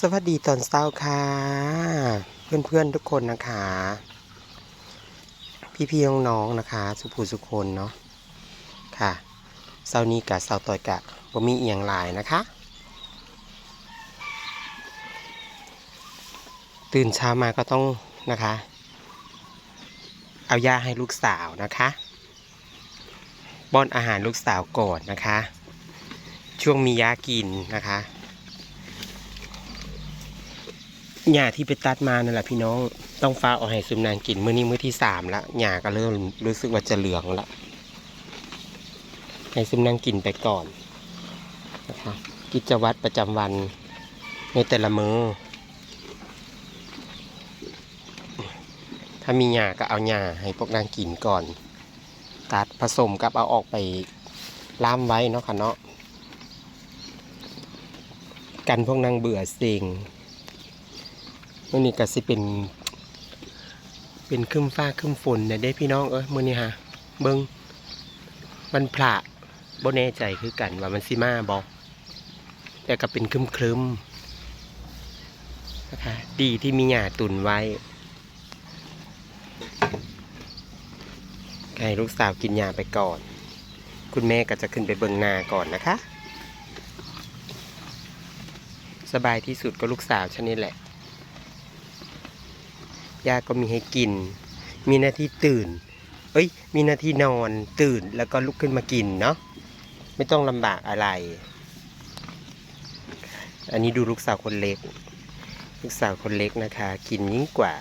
สวัสดีตอนเช้าค่ะ เพื่อนๆทุกคนนะคะ พี่ๆน้องๆนะคะ สุภูสุคนเนาะค่ะเช้านี้กับเช้าต่อยกะบ่มีเอียงหลายนะคะ ตื่นเช้ามาก็ต้องนะคะ เอายาให้ลูกสาวนะคะป้อนอาหารลูกสาวก่อนนะคะ ช่วงมียากินนะคะ หญ้าที่ไปตัดมานั่นแหละพี่น้องต้องฟ้าเอาให้ซุมนางกินมื้อนี้มื้อที่สามละหญ้าก็เริ่มรู้สึกว่าจะเหลืองละให้ซุมนางกินไปก่อนนะคะกิจวัตรประจำวันในแต่ละมือ้อถ้ามีหญ้าก็เอาหญ้าให้พวกนางกินก่อน ตัดผสมกับเอาออกไปล่ามไว้เนาะค่ะเนาะกันพวกนางเบื่อเซ็ง มื่อนี้ก็สิเป็น เป็นครึ้มฟ้าครึ้มฝนเนี่ยได้พี่น้องเอ้ยมื่อนี้ฮะเบิงมันพระบ่แน่ใจคือกันว่ามันสิมาบอกแต่ก็เป็นครึ้มครึมๆนะคะดีที่มีหญ้าตุนไว้ให้ลูกสาวกินยาไปก่อน คุณแม่ก็จะขึ้นไปเบิงนาก่อนนะคะ สบายที่สุดก็ลูกสาวฉันนี่แหละ ยาก็มีให้กิน มีหน้าที่ตื่น เอ้ย มีหน้าที่นอนตื่นแล้วก็ลุกขึ้นมากินเนาะ ไม่ต้องลำบากอะไร อันนี้ดูลูกสาวคนเล็ก ลูกสาวคนเล็กนะคะ กินยิ่งกว่า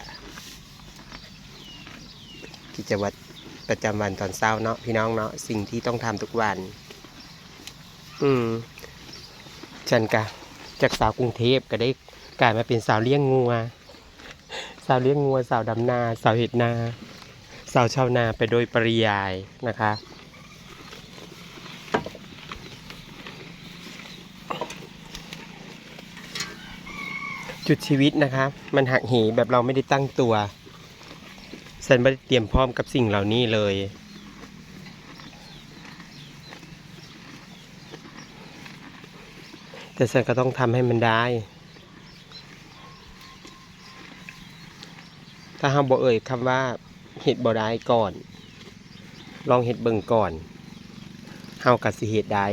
กิจวัตรประจำวันตอนเช้าเนาะพี่น้องเนาะสิ่งที่ต้องทำทุกวัน อืมฉันกะจากสาวกรุงเทพก็ได้กลายมาเป็นสาวเลี้ยงงัว สาวเลี้ยงงัวสาวดำนา สาวเห็ดนา สาวชาวนาไปโดยปริยายนะคะ จุดชีวิตนะคะ มันหักเหแบบเราไม่ได้ตั้งตัวฉันไม่ได้เตรียมพร้อมกับสิ่งเหล่านี้เลยแต่ฉันก็ต้องทำให้มันได้ ถ้าเราบ่เอ่ยคำว่าเห็ดบ่ได้ก่อน ลองเห็ดเบิ่งก่อนเฮากับสิเห็ดได้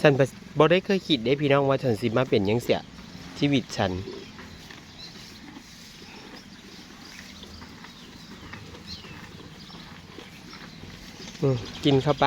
ฉันบ่ได้เคยคิดได้พี่น้องว่าฉันสิมาเป็นหยังเสียชีวิตฉันกินเข้าไป